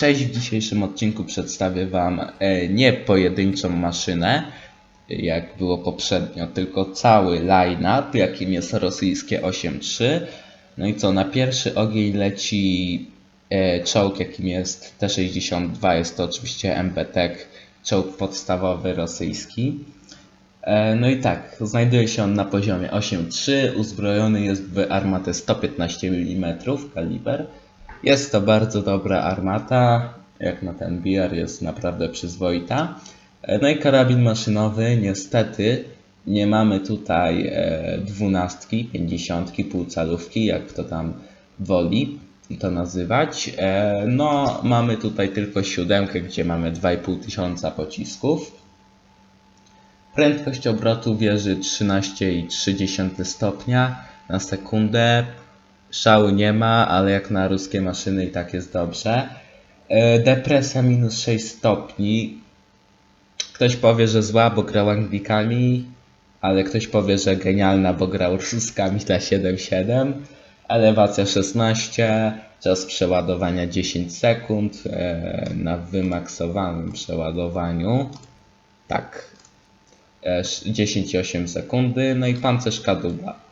Cześć, w dzisiejszym odcinku przedstawię Wam e, nie pojedynczą maszynę, jak było poprzednio, tylko cały line-up, jakim jest rosyjskie 8.3. No i co, na pierwszy ogień leci e, czołg, jakim jest T-62, jest to oczywiście MBTek, czołg podstawowy rosyjski. E, No i tak, znajduje się on na poziomie 8.3, uzbrojony jest w armatę 115 mm kaliber. Jest to bardzo dobra armata, jak na ten BR jest naprawdę przyzwoita. No i karabin maszynowy, niestety nie mamy tutaj e, dwunastki, pięćdziesiątki, półcalówki, jak to tam woli to nazywać. E, No, mamy tutaj tylko siódemkę, gdzie mamy 2,5 tysiąca pocisków. Prędkość obrotu wieży 13,3 stopnia na sekundę. Szału nie ma, ale jak na ruskie maszyny i tak jest dobrze. E, Depresja minus 6 stopni. Ktoś powie, że zła, bo grał Anglikami, ale ktoś powie, że genialna, bo grał Ruskami za 7,7. Elewacja 16, czas przeładowania 10 sekund e, na wymaksowanym przeładowaniu. Tak, e, 10,8 sekundy. No i pancerz kadłuba.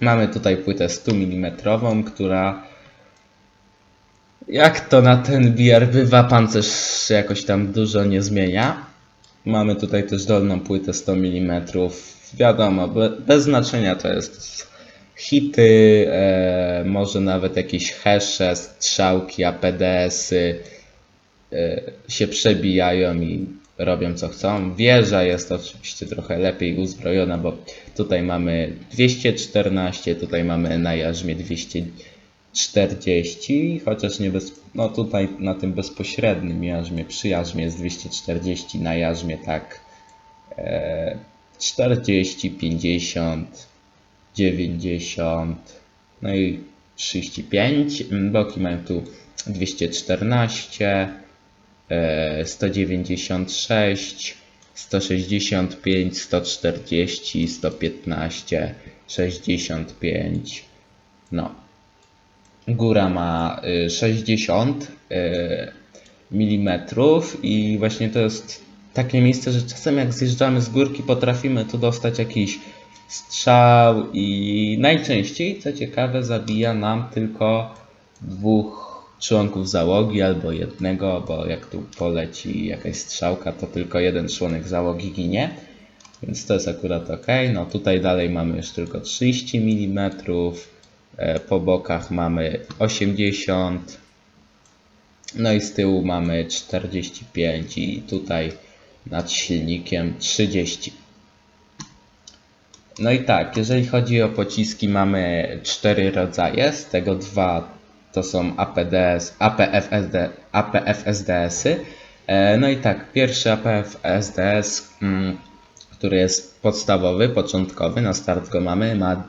Mamy tutaj płytę 100 mm, która jak to na ten BR bywa, pancerz jakoś tam dużo nie zmienia. Mamy tutaj też dolną płytę 100 mm. Wiadomo, be, bez znaczenia to jest hity, e, może nawet jakieś hesze, strzałki, APDS-y e, się przebijają i robią co chcą. Wieża jest oczywiście trochę lepiej uzbrojona, bo tutaj mamy 214, tutaj mamy na jarzmie 240, chociaż nie bez, no tutaj na tym bezpośrednim jarzmie, przy jarzmie jest 240, na jarzmie tak e, 40, 50, 90, no i 35. Boki mają tu 214, e, 196, 165, 140, 115, 65. No. Góra ma y, 60 mm i właśnie to jest takie miejsce, że czasem jak zjeżdżamy z górki potrafimy tu dostać jakiś strzał i najczęściej, co ciekawe, zabija nam tylko dwóch członków załogi albo jednego, bo jak tu poleci jakaś strzałka, to tylko jeden członek załogi ginie. Więc to jest akurat ok. No tutaj dalej mamy już tylko 30 mm. e, Po bokach mamy 80. No i z tyłu mamy 45 i tutaj nad silnikiem 30. No i tak, jeżeli chodzi o pociski, mamy cztery rodzaje, z tego dwa to są APDS, APFSD, APFSDS-y. E, No i tak, pierwszy APFSDS, mm, który jest podstawowy, początkowy, na start go mamy, ma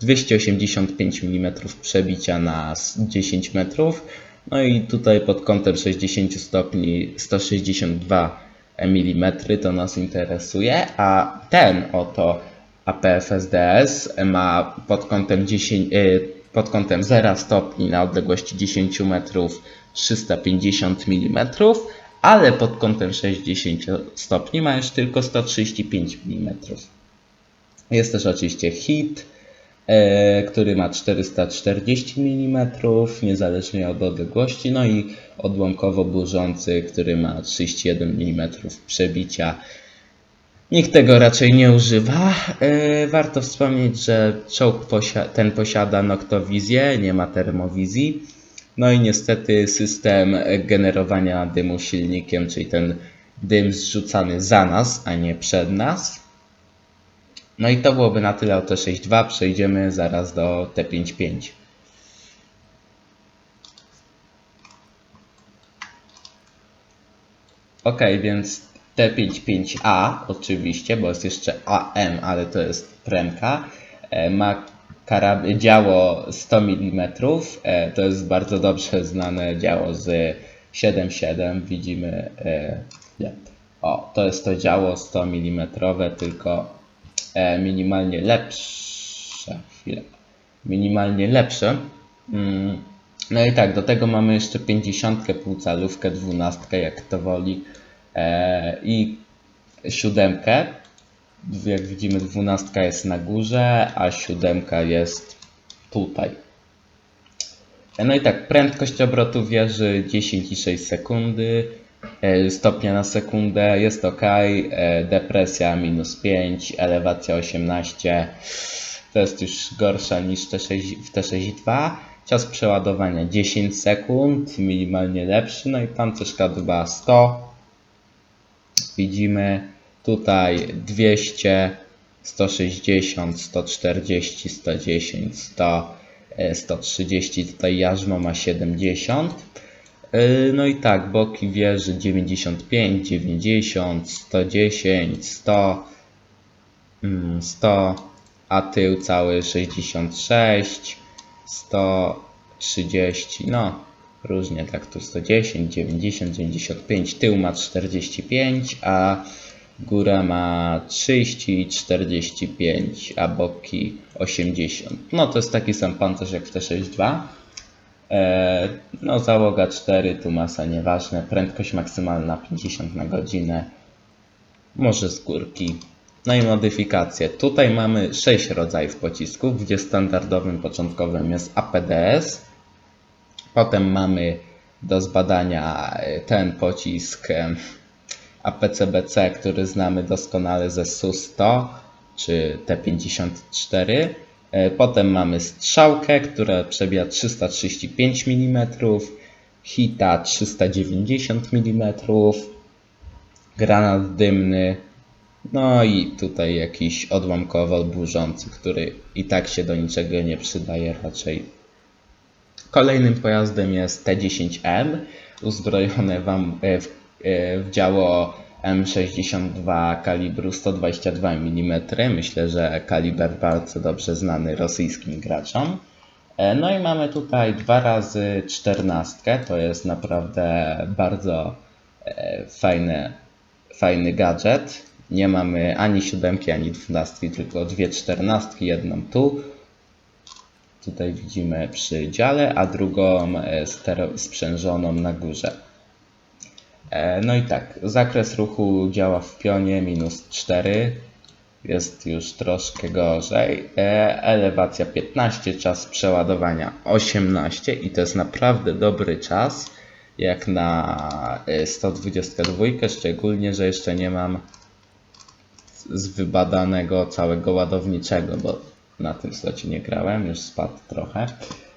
285 mm przebicia na s- 10 metrów. No i tutaj pod kątem 60 stopni 162 mm to nas interesuje, a ten oto APFSDS ma pod kątem 10, y, pod kątem 0 stopni na odległości 10 metrów 350 mm, ale pod kątem 60 stopni ma już tylko 135 mm. Jest też oczywiście hit, e, który ma 440 mm, niezależnie od odległości, no i odłamkowo burzący, który ma 31 mm przebicia. Nikt tego raczej nie używa. E, Warto wspomnieć, że czołg posia- ten posiada noktowizję, nie ma termowizji. No i niestety system generowania dymu silnikiem, czyli ten dym zrzucany za nas, a nie przed nas. No i to byłoby na tyle o T62. Przejdziemy zaraz do T55. Ok, więc T55A oczywiście, bo jest jeszcze AM, ale to jest premka. E, Ma działo 100 mm. E, To jest bardzo dobrze znane działo z 7.7. Widzimy, e, o, to jest to działo 100 mm, tylko minimalnie lepsze. Chwilę. Minimalnie lepsze. Mm, No i tak, do tego mamy jeszcze 50, półcalówkę, 12, jak to woli i siódemkę. Jak widzimy, 12 jest na górze, a siódemka jest tutaj. No i tak, prędkość obrotu wieży 10,6 sekundy, e, stopnia na sekundę, jest ok, e, depresja minus 5, elewacja 18, to jest już gorsza niż T6, w T62. Czas przeładowania 10 sekund, minimalnie lepszy, no i pancerz K2 100. Widzimy tutaj 200, 160, 140, 110, 100, e, 130, tutaj jarzmo ma 70. E, No i tak, boki wieży 95, 90, 110, 100, mm, 100, a tył cały 66, 130, no różnie tak tu 110, 90, 95, tył ma 45, a góra ma 30 i 45, a boki 80. No to jest taki sam pancerz jak w T62. E, No załoga 4, tu masa nieważne, prędkość maksymalna 50 na godzinę, może z górki. No i modyfikacje. Tutaj mamy 6 rodzajów pocisków, gdzie standardowym początkowym jest APDS. Potem mamy do zbadania e, ten pocisk e, APCBC, który znamy doskonale ze SU-100 czy T-54. E, Potem mamy strzałkę, która przebija 335 mm, hita 390 mm, granat dymny, no i tutaj jakiś odłamkowo burzący, który i tak się do niczego nie przydaje raczej. Kolejnym pojazdem jest T10M, uzbrojone e, w, e, w działo M62 kalibru 122 mm. Myślę, że kaliber bardzo dobrze znany rosyjskim graczom. E, No i mamy tutaj dwa razy 14. To jest naprawdę bardzo fajny, fajny gadżet. Nie mamy ani siódemki, ani dwunastki, tylko dwie czternastki, jedną tu. Tutaj widzimy przy dziale, a drugą e, sprzężoną na górze. E, No i tak, zakres ruchu działa w pionie minus 4, jest już troszkę gorzej. E, Elewacja 15, czas przeładowania 18 i to jest naprawdę dobry czas jak na e, 122, szczególnie, że jeszcze nie mam z wybadanego całego ładowniczego, bo na tym slocie nie grałem, już spadł trochę.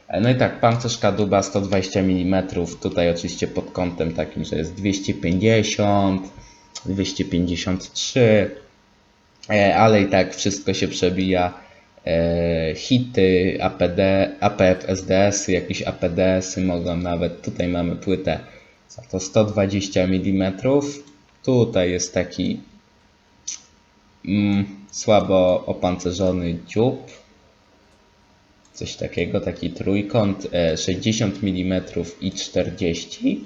E, No i tak, pancerz Kaduba 120 mm, tutaj oczywiście pod kątem takim, że jest 250, 253, e, ale i tak wszystko się przebija. E, Hity, APD, APF, SDS, jakieś APDS-y mogą nawet, tutaj mamy płytę za to 120 mm, tutaj jest taki mm, słabo opancerzony dziób, coś takiego, taki trójkąt, e, 60 mm i 40.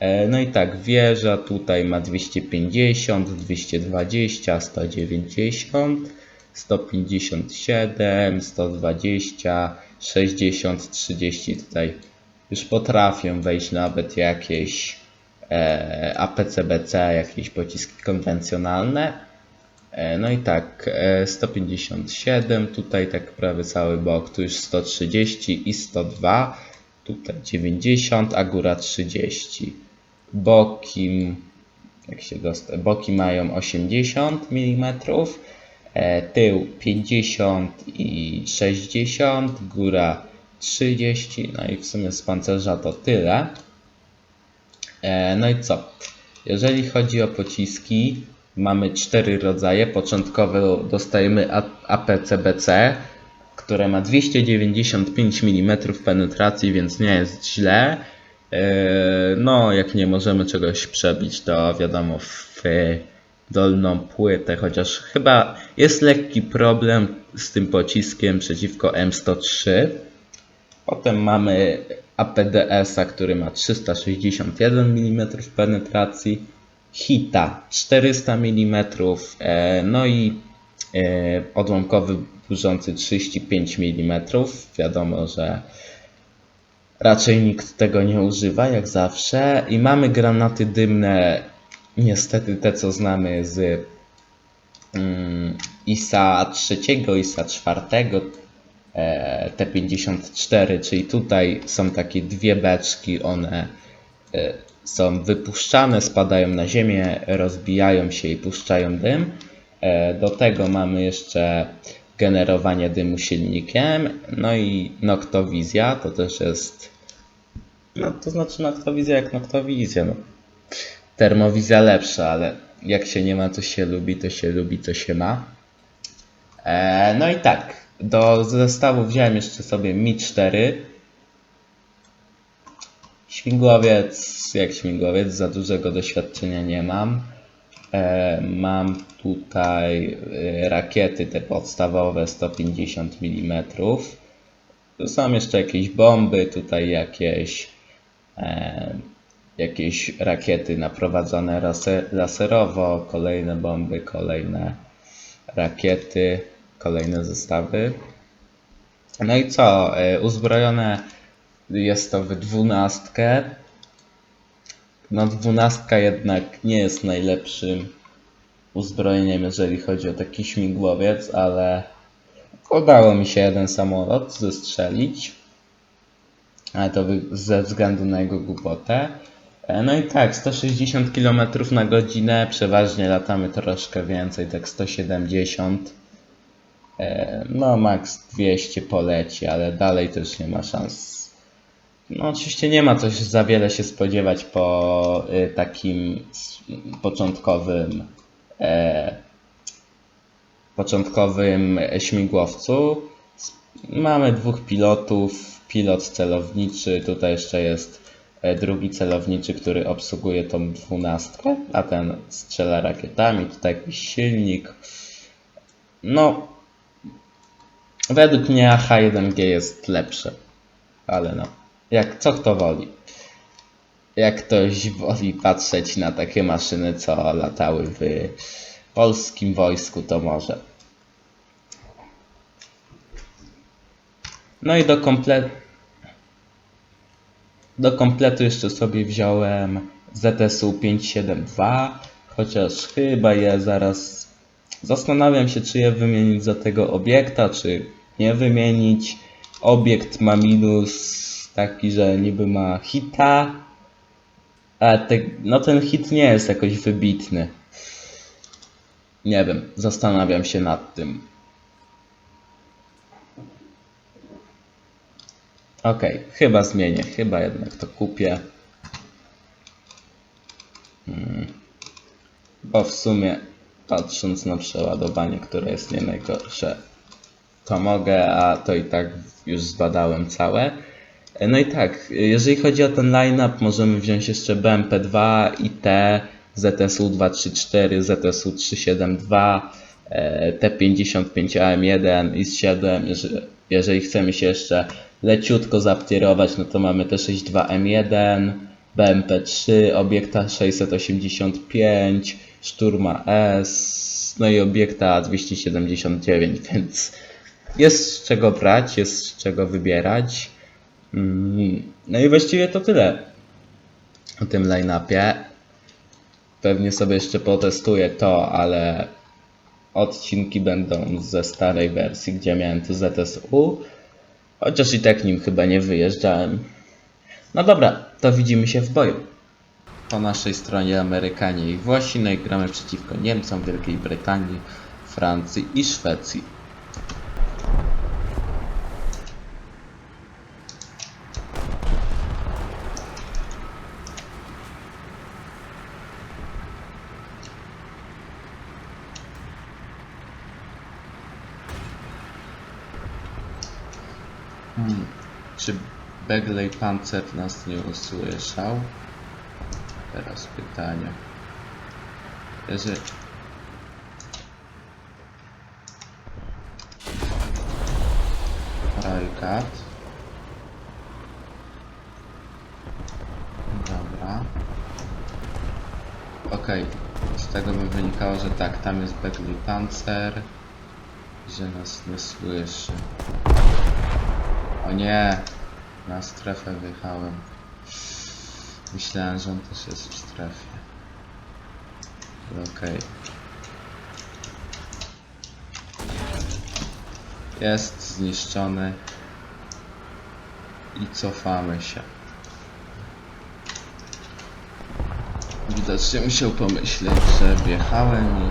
E, No i tak, wieża tutaj ma 250, 220, 190, 157, 120, 60, 30. Tutaj już potrafią wejść nawet jakieś e, APCBC, jakieś pociski konwencjonalne. E, No i tak, e, 157, tutaj tak prawie cały bok, tu już 130 i 102, tutaj 90, a góra 30. Boki, jak się dosta, boki mają 80 mm, e, tył 50 i 60, góra 30, no i w sumie z pancerza to tyle. E, No i co? Jeżeli chodzi o pociski, mamy cztery rodzaje. Początkowo dostajemy APCBC, które ma 295 mm penetracji, więc nie jest źle. E, No, jak nie możemy czegoś przebić, to wiadomo w dolną płytę, chociaż chyba jest lekki problem z tym pociskiem przeciwko M103. Potem mamy APDS-a, który ma 361 mm penetracji, Hita 400 mm, e, no i e, odłamkowy burzący 35 mm. Wiadomo, że Raczej nikt tego nie używa, jak zawsze. I mamy granaty dymne, niestety te co znamy z mm, ISA 3, ISA 4, e, T54, czyli tutaj są takie dwie beczki, one są wypuszczane, spadają na ziemię, rozbijają się i puszczają dym. E, Do tego mamy jeszcze generowanie dymu silnikiem, no i noktowizja, to też jest, no to znaczy noktowizja jak noktowizja, no. Termowizja lepsza, ale jak się nie ma, co się lubi, to się lubi, co się ma. E, no i tak, do zestawu wziąłem jeszcze sobie Mi 4. Śmigłowiec, jak śmigłowiec, za dużego doświadczenia nie mam. E, mam tutaj e, rakiety te podstawowe 150 mm. Tu są jeszcze jakieś bomby, tutaj jakieś e, jakieś rakiety naprowadzone laser, laserowo, kolejne bomby, kolejne rakiety, kolejne zestawy. No i co? Uzbrojone jest to w dwunastkę. No dwunastka jednak nie jest najlepszym uzbrojeniem, jeżeli chodzi o taki śmigłowiec, ale udało mi się jeden samolot zestrzelić. Ale to ze względu na jego głupotę. E, No i tak, 160 km na godzinę, przeważnie latamy troszkę więcej, tak 170. E, No, max 200 poleci, ale dalej też nie ma szans. No, oczywiście nie ma coś za wiele się spodziewać po y, takim początkowym e, początkowym śmigłowcu. Mamy dwóch pilotów, pilot celowniczy, tutaj jeszcze jest e, drugi celowniczy, który obsługuje tą dwunastkę, a ten strzela rakietami, tutaj jakiś silnik. No, według mnie H1G jest lepsze, ale no, jak co kto woli. Jak ktoś woli patrzeć na takie maszyny, co latały w polskim wojsku, to może. No i do kompletu do kompletu jeszcze sobie wziąłem ZSU 572, chociaż chyba je zaraz zastanawiam się, czy je wymienić za tego obiekta, czy nie wymienić. Obiekt ma minus taki, że niby ma hita, a te, no ten hit nie jest jakoś wybitny. Nie wiem, zastanawiam się nad tym. Okej, chyba zmienię, chyba jednak to kupię. Hmm. Bo w sumie, patrząc na przeładowanie, które jest nie najgorsze, to mogę, a to i tak już zbadałem całe. E, No i tak, jeżeli chodzi o ten line-up, możemy wziąć jeszcze BMP2, IT, ZSU 234, ZSU 372, e, T55AM1 i 7. Jeżeli, jeżeli chcemy się jeszcze leciutko zaptierować, no to mamy T62M1, BMP3, obiekta 685, Szturma S, no i obiekta 279, więc jest z czego brać, jest z czego wybierać. Mm, No i właściwie to tyle o tym line-upie. Pewnie sobie jeszcze potestuję to, ale odcinki będą ze starej wersji, gdzie miałem tu ZSU. Chociaż i tak nim chyba nie wyjeżdżałem. No dobra, to widzimy się w boju. Po naszej stronie Amerykanie i Włosi, no i gramy przeciwko Niemcom, Wielkiej Brytanii, Francji i Szwecji. Czy Begley Panzer nas nie usłyszał? Teraz pytanie. Jeżeli... Railguard. Dobra. Okej. Z tego by wynikało, że tak, tam jest Begley Panzer. Że nas nie słyszy. O nie! Na strefę wjechałem. Myślałem, że on też jest w strefie. Okej. Jest zniszczony. I cofamy się. Widocznie musiał pomyśleć, że wjechałem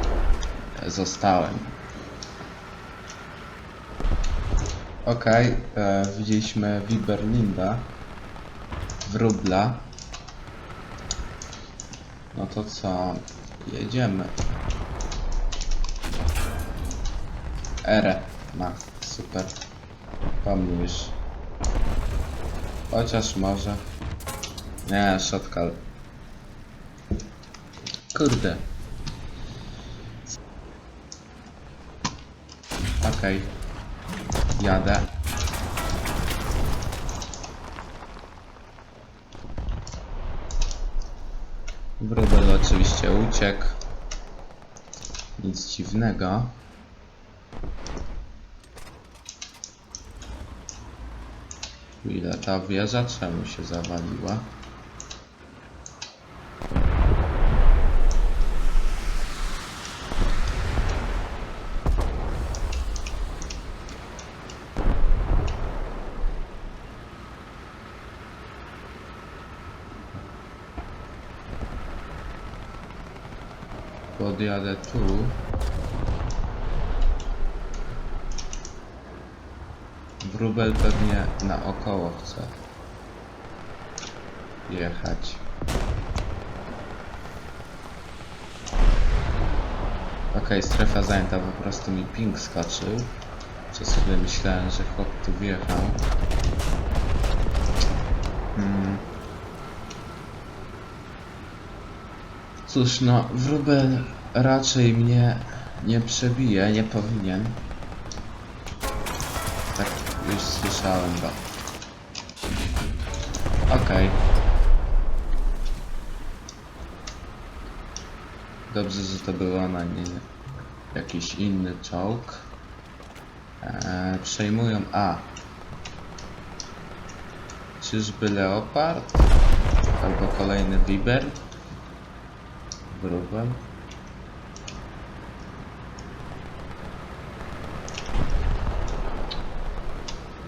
i zostałem. Okej, e, widzieliśmy Wiberlinda, Wróbla. No to co? Jedziemy. Ere ma, super. Pomnisz. Chociaż może. Nie, shotcall. Kurde. Okej. Jadę. Wróbel oczywiście uciekł. Nic dziwnego. Ile ta wieża czemu się zawaliła? Podjadę tu. Wróbel pewnie naokoło chce jechać. Okej, strefa zajęta, po prostu mi ping skoczył. Przez chwilę myślałem, że chłop tu wjechał. Hmm. Cóż, no, wróbel raczej mnie nie przebije, nie powinien. Tak, już słyszałem go. Okej. Dobrze, że to było na nie jakiś inny czołg. Eee, przejmują A. Czyżby Leopard? Albo kolejny Viber? Wróbel?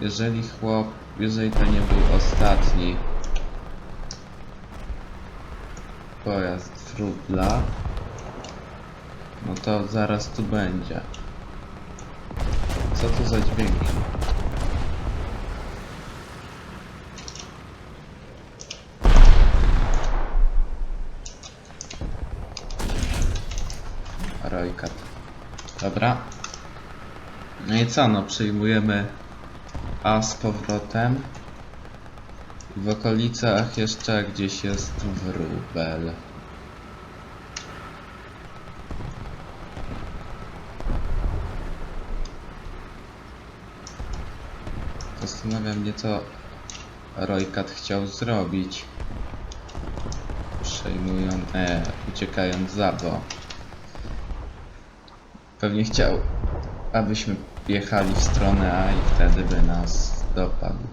Jeżeli chłop, jeżeli to nie był ostatni pojazd Wróbla, no to zaraz tu będzie. Co to za dźwięki? Rojkat. Dobra. No i co, no przyjmujemy A z powrotem. W okolicach jeszcze gdzieś jest wróbel. Zastanawiam mnie, co Rojkat chciał zrobić. Przejmując, e, uciekając za bo. Pewnie chciał, abyśmy jechali w stronę A i wtedy by nas dopadł.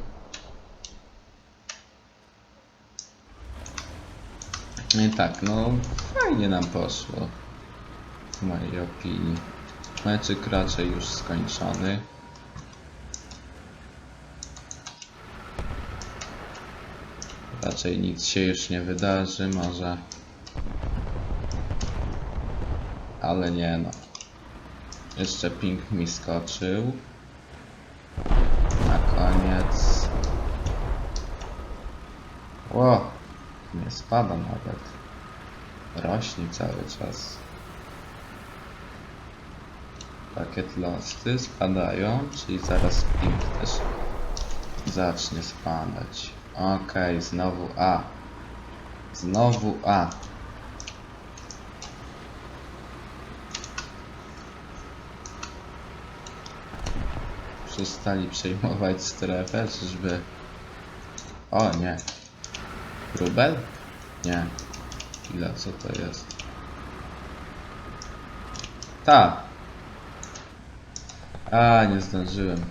I tak, no fajnie nam poszło. W mojej opinii. Meczyk raczej już skończony. Raczej nic się już nie wydarzy, może. Ale nie no. Jeszcze ping mi skoczył. Na koniec. Ło! Nie spada nawet. Rośnie cały czas. Pakiet losty spadają, czyli zaraz ping też zacznie spadać. Okej, znowu A. Znowu A. Przestali przejmować strefę, czyżby... O nie. Rubel? Nie. Ile, co to jest? Ta. A, nie zdążyłem.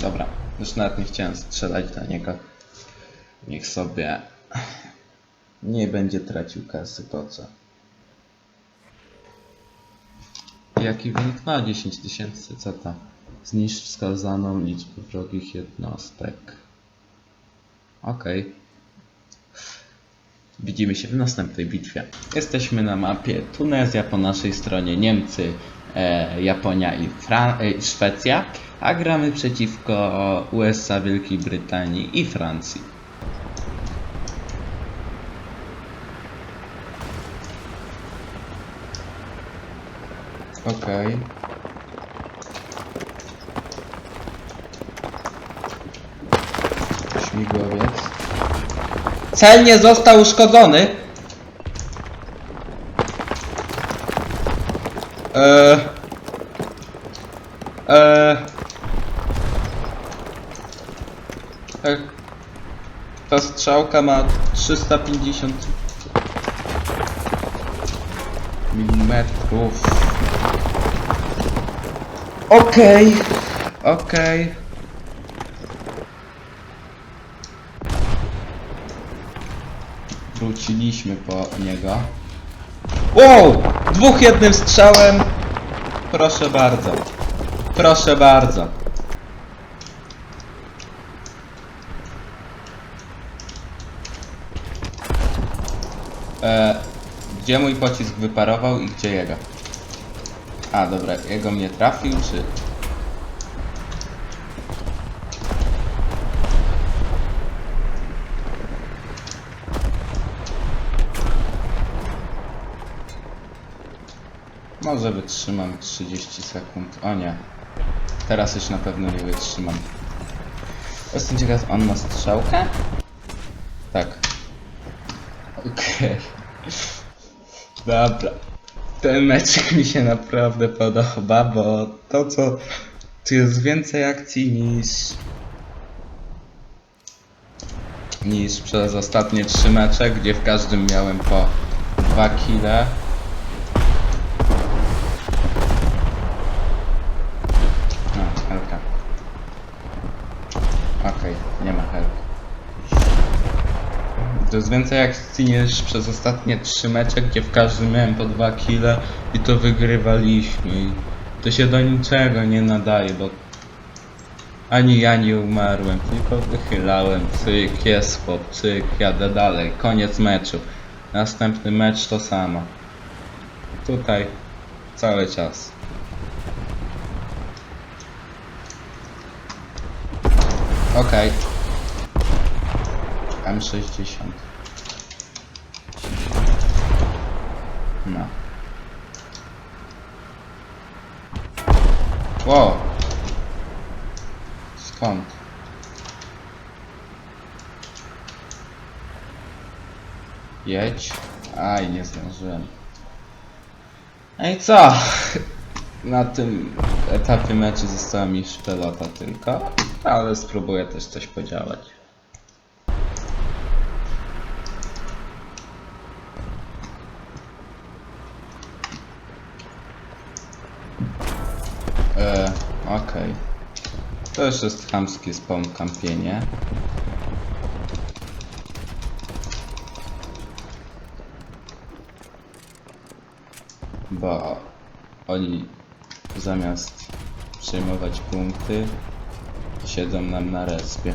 Dobra. Już nawet nie chciałem strzelać do niego. Niech sobie nie będzie tracił kasy, po co? Jaki wynik ma 10 tysięcy? Co to? Zniszcz wskazaną liczbę wrogich jednostek. Okej. Widzimy się w następnej bitwie. Jesteśmy na mapie Tunezja, po naszej stronie Niemcy, e, Japonia i Fran- e, Szwecja, a gramy przeciwko USA, Wielkiej Brytanii i Francji. Okej. Śmigłowiec. Cel nie został uszkodzony. Eee. Eee. Tak. Ta strzałka ma 350 milimetrów. Okej. Okej. Wróciliśmy po niego. Wow! Dwóch jednym strzałem. Proszę bardzo. Proszę bardzo. E, gdzie mój pocisk wyparował i gdzie jego? A, dobra, jego mnie trafił, czy... Może wytrzymam 30 sekund. O nie. Teraz już na pewno nie wytrzymam. Jestem ciekaw, on ma strzałkę? Tak. Okej. Dobra. Ten meczek mi się naprawdę podoba, bo to co... Tu jest więcej akcji niż... niż przez ostatnie trzy mecze, gdzie w każdym miałem po dwa kile. No, helka. Okej, nie ma helki. To jest więcej akcji niż przez ostatnie trzy mecze, gdzie w każdym miałem po dwa kile i to wygrywaliśmy. I to się do niczego nie nadaje, bo ani ja nie umarłem, tylko wychylałem, cyk, jest chłop, cyk, jadę dalej, koniec meczu. Następny mecz to samo. Tutaj cały czas. Okej. M60. No. Wow. Skąd? Jedź. Aj, nie zdążyłem. No i co? Na tym etapie meczu została mi szpelota tylko, ale spróbuję też coś podziałać. E, okej. To już jest chamskie spawn kampienie. Bo oni zamiast przejmować punkty siedzą nam na respie.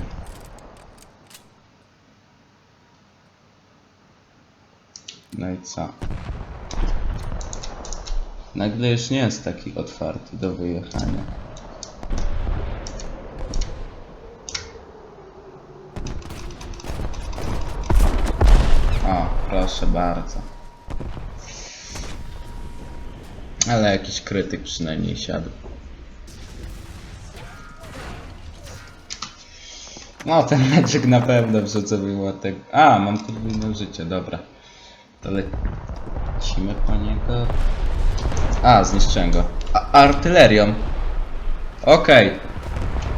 No i co? Nagle już nie jest taki otwarty do wyjechania. O, proszę bardzo. Ale jakiś krytyk przynajmniej siadł. No, ten meczek na pewno wrzucę wyłatek. A, mam podwójne życie, dobra. To lecimy po niego. A, zniszczyłem go. A artylerią. Okej.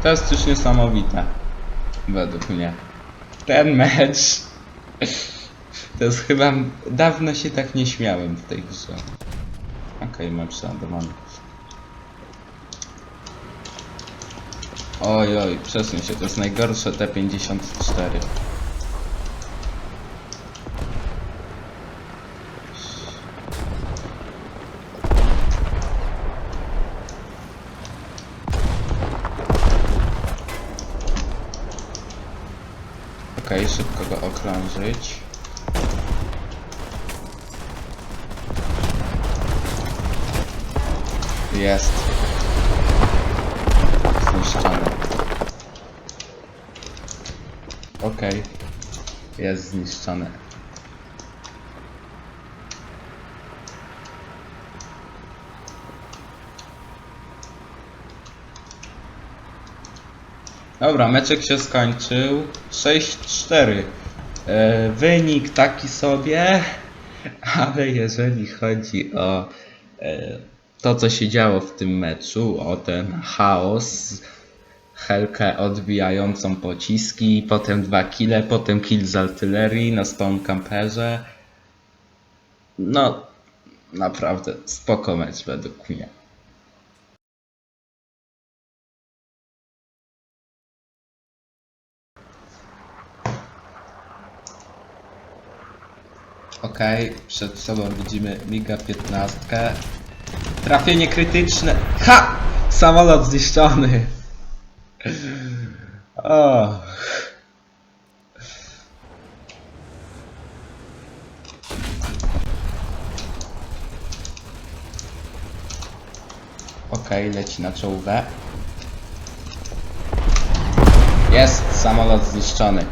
To jest już niesamowite. Według mnie. Ten mecz. To jest chyba... Dawno się tak nie śmiałem w tej grze. Okej, okay, mam przeładowany. Oj, oj, przesuń się, to jest najgorsze T-54. Okej, szybko go okrążyć. Jest. Zniszczony. Okej. Jest zniszczony. Dobra, meczek się skończył. 6-4. E, wynik taki sobie, ale jeżeli chodzi o to, co się działo w tym meczu, o ten chaos, Helkę odbijającą pociski, potem dwa kile, potem kill z artylerii na Stone Camperze. No, naprawdę spoko mecz według mnie. Ok, przed sobą widzimy Miga 15. Trafienie krytyczne. Ha! Samolot zniszczony. O. Ok, leci na czołówę. Jest samolot zniszczony.